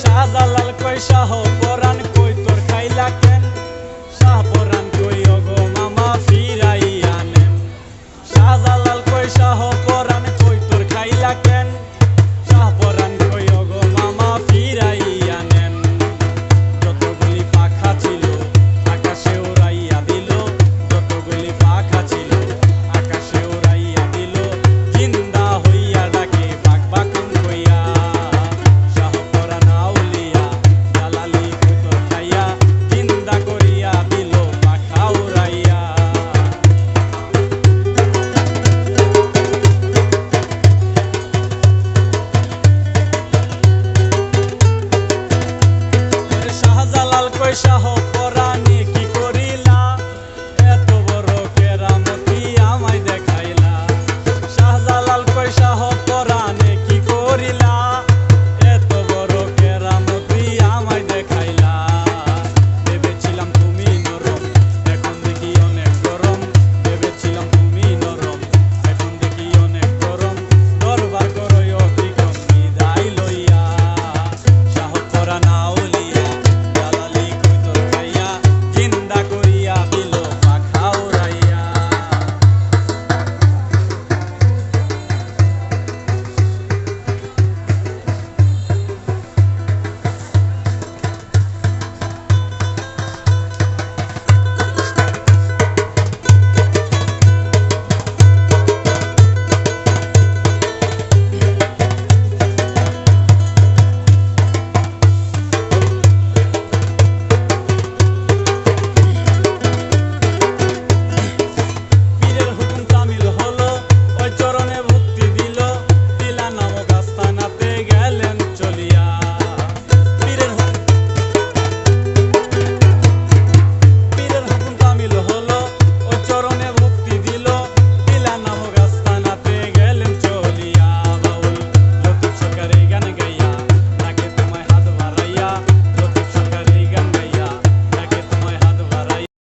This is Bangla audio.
শাহজালাল কই শাহ পরাণ কই তোর খাইলা কেন? শাহ পরাণ কই অগো মামা ফিরাইয়া নেন। শাহজালাল কই শাহ পয়সা হোক